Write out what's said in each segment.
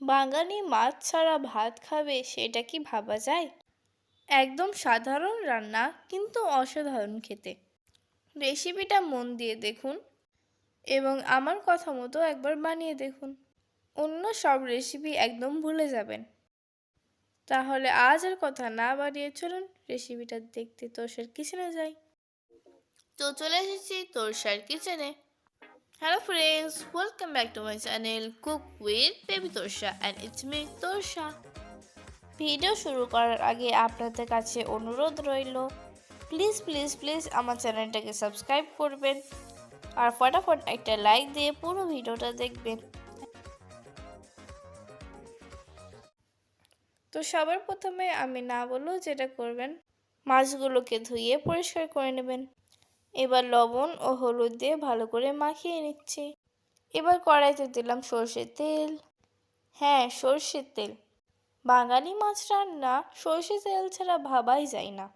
বাঙালি মাছ ছাড়া ভাত খাবে, সেটা কি ভাবা যায়? একদম সাধারণ রান্না, কিন্তু অসাধারণ খেতে। রেসিপিটা মন দিয়ে দেখুন এবং আমার কথা মতো একবার বানিয়ে দেখুন। অন্য সব রেসিপি একদম ভুলে যাবেন। তাহলে আজ আর কথা না বাড়িয়ে চলুন, রেসিপিটা দেখতে তোষার কিচেনে যাই। তো চলে এসেছি তোর তোরসার কিচেনে। Hello friends welcome back to my channel cook with baby Torsa and it's me Torsa video শুরু করার আগে আপনাদের কাছে অনুরোধ রইল প্লিজ প্লিজ প্লিজ আমার চ্যানেলটাকে সাবস্ক্রাইব করবেন আর ফটাফট একটা লাইক দিয়ে পুরো ভিডিওটা দেখবেন। তো সবার প্রথমে আমি না বললেও যেটা করবেন মাছগুলোকে ধুয়ে পরিষ্কার করে নেবেন। এবার লবণ ও হলুদ দিয়ে ভালো করে মাখিয়ে নিচ্ছি। এবার কড়াইতে দিলাম সর্ষের তেল। হ্যাঁ সর্ষের তেল। বাঙালি মাছ রান্না সর্ষে তেল ছাড়া ভাবাই যায় না।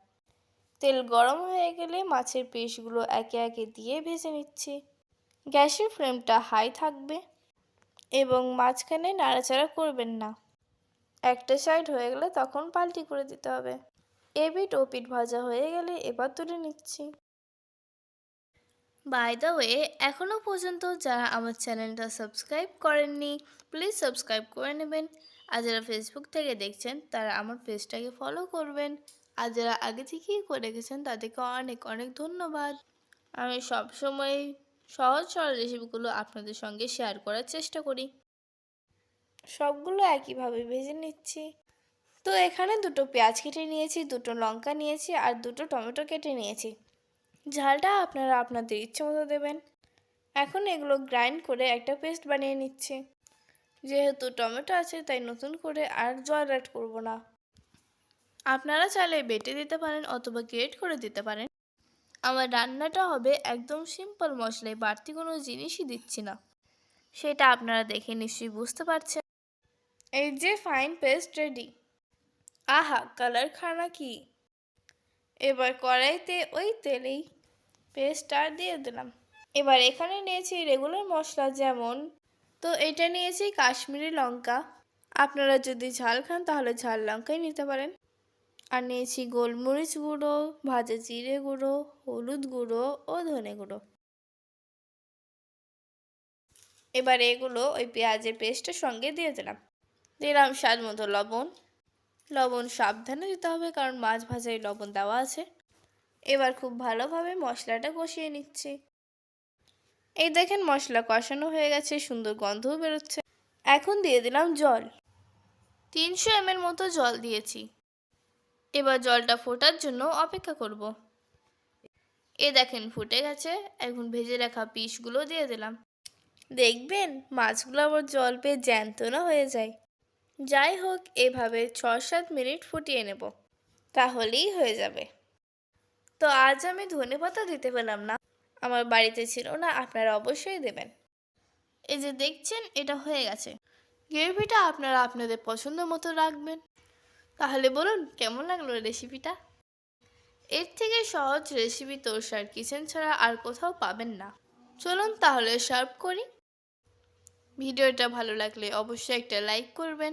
তেল গরম হয়ে গেলে মাছের পিসগুলো একে একে দিয়ে ভেজে নিচ্ছি। গ্যাসের ফ্লেমটা হাই থাকবে এবং মাঝখানে নাড়াচাড়া করবেন না। একটা সাইড হয়ে গেলে তখন পাল্টি করে দিতে হবে। এবিট ও পিঠ ভাজা হয়ে গেলে এবার তুলে নিচ্ছি। বাই দ্য ওয়ে এখনও পর্যন্ত যারা আমার চ্যানেলটা সাবস্ক্রাইব করেননি প্লিজ সাবস্ক্রাইব করে নেবেন। আর যারা ফেসবুক থেকে দেখছেন, তারা আমার পেজটাকে ফলো করবেন। আর যারা আগে থেকেই করে রেখেছেন তাদেরকে অনেক অনেক ধন্যবাদ। আমি সবসময় সহজ সরল রেসিপিগুলো আপনাদের সঙ্গে শেয়ার করার চেষ্টা করি। সবগুলো একইভাবে ভেজে নিচ্ছি। তো এখানে দুটো পেঁয়াজ কেটে নিয়েছি, দুটো লঙ্কা নিয়েছি, আর দুটো টমেটো কেটে নিয়েছি। ঝালটা আপনারা আপনাদের ইচ্ছে মতো দেবেন। এখন এগুলো গ্রাইন্ড করে একটা পেস্ট বানিয়ে নিচ্ছি। যেহেতু টমেটো আছে, তাই নতুন করে আর জল অ্যাড করব না। আপনারা চাইলে বেটে দিতে পারেন অথবা গ্রেট করে দিতে পারেন। আমার রান্নাটা হবে একদম সিম্পল মশলায়, বাড়তি কোনো জিনিসই দিচ্ছি না। সেটা আপনারা দেখে নিশ্চয়ই বুঝতে পারছেন। এই যে ফাইন পেস্ট রেডি আহা কালার খানা কি? এবার কড়াইতে ওই তেলেই পেস্টটা দিয়ে দিলাম। এবার এখানে নিয়েছি রেগুলার মশলা যেমন, তো এটা নিয়েছি কাশ্মীরি লঙ্কা। আপনারা যদি ঝাল খান তাহলে ঝাল লঙ্কাই নিতে পারেন। আর নিয়েছি গোলমরিচ গুঁড়ো, ভাজা জিরে গুঁড়ো, হলুদ গুঁড়ো ও ধনে গুঁড়ো। এবার এগুলো ওই পেঁয়াজের পেস্টের সঙ্গে দিয়ে দিলাম। দিলাম স্বাদ মতো লবণ। লবণ সাবধানে দিতে হবে কারণ মাছ ভাজায় লবণ দেওয়া আছে। এবার খুব ভালোভাবে মশলাটা কষিয়ে নিচ্ছি। এই দেখেন মশলা কষানো হয়ে গেছে, সুন্দর গন্ধও বেরোচ্ছে। এখন দিয়ে দিলাম জল। তিনশো এমএল মতো জল দিয়েছি। এবার জলটা ফোটার জন্য অপেক্ষা করব। এ দেখেন ফুটে গেছে, এখন ভেজে রাখা পিসগুলো দিয়ে দিলাম। দেখবেন মাছগুলো আবার জল পেয়ে জ্যান্ত না হয়ে যায়। যাই হোক, এভাবে ছ সাত মিনিট ফুটিয়ে নেব। তাহলেই হয়ে যাবে। তো আজ আমি ধনে পাতা দিতে পেলাম না। আমার বাড়িতে ছিল না, আপনারা অবশ্যই দেবেন। এই যে দেখছেন, এটা হয়ে গেছে। গ্রেভিটা আপনারা আপনাদের পছন্দ মতো রাখবেন। তাহলে বলুন, কেমন লাগল রেসিপিটা? এর থেকে সহজ রেসিপি তোরসার কিচেন ছাড়া আর কোথাও পাবেন না। চলুন তাহলে সার্ভ করি। ভিডিওটা ভালো লাগলে অবশ্যই একটা লাইক করবেন।